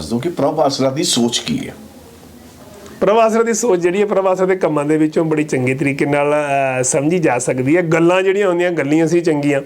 ਦੱਸ ਦਿਓ ਕਿ ਪ੍ਰਭ ਆਸਰਾ ਦੀ ਸੋਚ ਕੀ ਹੈ? ਪ੍ਰਵਾਸਰ ਦੀ ਸੋਚ ਜਿਹੜੀ ਹੈ ਪ੍ਰਵਾਸਰ ਦੇ ਕੰਮਾਂ ਦੇ ਵਿੱਚੋਂ ਬੜੀ ਚੰਗੇ ਤਰੀਕੇ ਨਾਲ ਅਹ, ਸਮਝੀ ਜਾ ਸਕਦੀ ਹੈ। ਗੱਲਾਂ ਜਿਹੜੀਆਂ ਹੁੰਦੀਆਂ ਗੱਲੀਆਂ ਸੀ ਚੰਗੀਆਂ।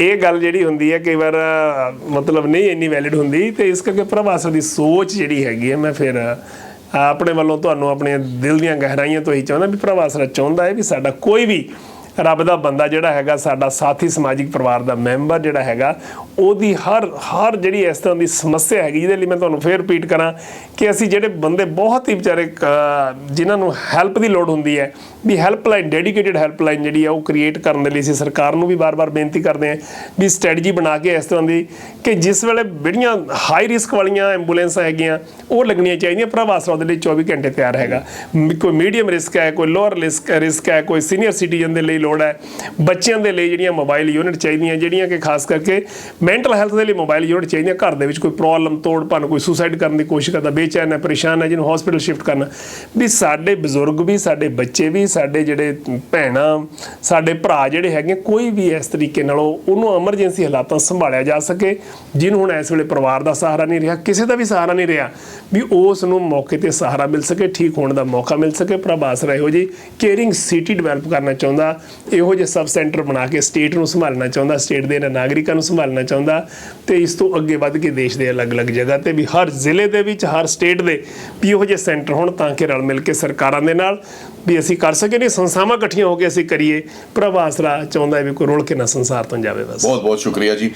ਇਹ ਗੱਲ ਜਿਹੜੀ ਹੁੰਦੀ ਹੈ ਕਈ ਵਾਰ ਅਹ, ਮਤਲਬ ਨਹੀਂ ਇੰਨੀ ਵੈਲਿਡ ਹੁੰਦੀ। ਤੇ ਇਸ ਕਰਕੇ ਪ੍ਰਭਾਸਰ ਦੀ ਸੋਚ ਜਿਹੜੀ ਹੈਗੀ ਹੈ ਮੈਂ ਫਿਰ ਅਹ, ਆਪਣੇ ਵੱਲੋਂ ਤੁਹਾਨੂੰ ਆਪਣੇ ਦਿਲ ਦੀਆਂ ਗਹਿਰਾਈਆਂ ਤੋਂ ਹੀ ਚਾਹੁੰਦਾ ਵੀ ਪ੍ਰਵਾਸਰ ਚਾਹੁੰਦਾ ਹੈ ਵੀ ਸਾਡਾ ਕੋਈ ਵੀ ਰੱਬ ਦਾ ਬੰਦਾ ਜਿਹੜਾ ਹੈਗਾ ਸਾਡਾ ਸਾਥੀ ਸਮਾਜਿਕ ਪਰਿਵਾਰ ਦਾ ਮੈਂਬਰ ਜਿਹੜਾ ਹੈਗਾ ਉਹਦੀ ਹਰ ਹਰ ਜਿਹੜੀ ਇਸ ਤਰ੍ਹਾਂ ਦੀ ਸਮੱਸਿਆ ਹੈਗੀ ਜਿਹਦੇ ਲਈ ਮੈਂ ਤੁਹਾਨੂੰ ਫੇਰ ਰਿਪੀਟ ਕਰਾਂ ਕਿ ਅਸੀਂ ਜਿਹੜੇ ਬੰਦੇ ਬਹੁਤ ਹੀ ਵਿਚਾਰੇ ਅਹ, ਜਿਨ੍ਹਾਂ ਨੂੰ ਹੈਲਪ ਦੀ ਲੋੜ ਹੁੰਦੀ ਹੈ ਵੀ ਹੈਲਪਲਾਈਨ ਡੈਡੀਕੇਟਿਡ ਹੈਲਪਲਾਈਨ ਜਿਹੜੀ ਆ ਉਹ ਕ੍ਰੀਏਟ ਕਰਨ ਦੇ ਲਈ ਅਸੀਂ ਸਰਕਾਰ ਨੂੰ ਵੀ ਬਾਰ-ਬਾਰ ਬੇਨਤੀ ਕਰਦੇ ਹਾਂ ਵੀ ਸਟ੍ਰੈਟਜੀ ਬਣਾ ਕੇ ਇਸ ਤਰ੍ਹਾਂ ਦੀ ਕਿ ਜਿਸ ਵੇਲੇ ਜਿਹੜੀਆਂ ਹਾਈ ਰਿਸਕ ਵਾਲੀਆਂ ਐਂਬੂਲੈਂਸਾਂ ਹੈਗੀਆਂ ਉਹ ਲੱਗਣੀਆਂ ਚਾਹੀਦੀਆਂ ਪ੍ਰਵਾਸਰਾ ਦੇ ਲਈ 24 ਘੰਟੇ ਤਿਆਰ ਹੈਗਾ। ਮ- ਕੋਈ ਮੀਡੀਅਮ ਰਿਸਕ ਹੈ ਕੋਈ ਲੋਅਰ ਰਿਸਕ ਰਿਸਕ ਹੈ ਕੋਈ ਸੀਨੀਅਰ ਸਿਟੀਜ਼ਨ ਦੇ ਲਈ ਲੋੜ ਹੈ। ਬੱਚਿਆਂ ਦੇ ਲਈ ਜਿਹੜੀਆਂ ਮੋਬਾਈਲ ਯੂਨਿਟ ਚਾਹੀਦੀਆਂ, ਜਿਹੜੀਆਂ ਕਿ ਖਾਸ ਕਰਕੇ ਮੈਂਟਲ ਹੈਲਥ ਦੇ ਲਈ ਮੋਬਾਈਲ ਯੂਨਿਟ ਚਾਹੀਦੀਆਂ। ਘਰ ਦੇ ਵਿੱਚ ਕੋਈ ਪ੍ਰੋਬਲਮ ਤੋੜ ਭੰਨ ਕੋਈ ਸੁਸਾਈਡ ਕਰਨ ਦੀ ਕੋਸ਼ਿਸ਼ ਕਰਦਾ, ਬੇਚੈਨ ਹੈ, ਪਰੇਸ਼ਾਨ ਹੈ, ਜਿਹਨੂੰ ਹਸਪੀਟਲ ਸ਼ਿਫਟ ਕਰਨਾ। ਵੀ ਸਾਡੇ ਬਜ਼ੁਰਗ ਵੀ, ਸਾਡੇ ਬੱਚੇ ਵੀ, ਸਾਡੇ ਜਿਹੜੇ ਭੈਣਾਂ, ਸਾਡੇ ਭਰਾ ਜਿਹੜੇ ਹੈਗੇ, ਕੋਈ ਵੀ ਇਸ ਤਰੀਕੇ ਨਾਲ ਉਹਨੂੰ ਐਮਰਜੈਂਸੀ ਹਾਲਾਤਾਂ ਸੰਭਾਲਿਆ ਜਾ ਸਕੇ, ਜਿਹਨੂੰ ਹੁਣ ਇਸ ਵੇਲੇ ਪਰਿਵਾਰ ਦਾ ਸਹਾਰਾ ਨਹੀਂ ਰਿਹਾ, ਕਿਸੇ ਦਾ ਵੀ ਸਹਾਰਾ ਨਹੀਂ ਰਿਹਾ, ਵੀ ਉਸ ਨੂੰ ਮੌਕੇ ਤੇ ਸਹਾਰਾ ਮਿਲ ਸਕੇ, ਠੀਕ ਹੋਣ ਦਾ ਮੌਕਾ ਮਿਲ ਸਕੇ। ਪ੍ਰਭਾਸ ਇਹੋ ਜੀ ਕੇਅਰਿੰਗ ਸਿਟੀ ਡਿਵੈਲਪ ਕਰਨਾ ਚਾਹੁੰਦਾ। ਇਹੋ ਜਿਹੇ ਸਬ ਸੈਂਟਰ ਬਣਾ ਕੇ ਸਟੇਟ ਨੂੰ ਸੰਭਾਲਣਾ ਚਾਹੁੰਦਾ, ਸਟੇਟ ਦੇ ਇਹਨਾਂ ਨਾਗਰਿਕਾਂ ਨੂੰ ਸੰਭਾਲਣਾ ਚਾਹੁੰਦਾ ਤੇ ਇਸ ਤੋਂ ਅੱਗੇ ਵੱਧ ਕੇ ਦੇਸ਼ ਦੇ ਅਲੱਗ-ਅਲੱਗ ਜਗ੍ਹਾ ਤੇ ਵੀ ਹਰ ਜ਼ਿਲ੍ਹੇ ਦੇ ਵਿੱਚ, ਹਰ ਸਟੇਟ ਦੇ ਵੀ ਇਹੋ ਜਿਹੇ ਸੈਂਟਰ ਹੋਣ ਤਾਂ ਕਿ ਰਲ ਮਿਲ ਕੇ ਸਰਕਾਰਾਂ ਦੇ ਨਾਲ ਵੀ ਅਸੀਂ ਕਰ ਸਕੀਏ ਨਹੀਂ ਸੰਸਥਾਵਾਂ ਇਕੱਠੀਆਂ ਹੋ ਕੇ ਅਸੀਂ ਕਰੀਏ। ਪ੍ਰਭਾਸਰਾ ਚਾਹੁੰਦਾ ਵੀ ਕੋਈ ਰੁਲ ਕੇ ਨਾ ਸੰਸਾਰ ਤੋਂ ਜਾਵੇ ਬਸ। ਬਹੁਤ ਬਹੁਤ ਸ਼ੁਕਰੀਆ ਜੀ।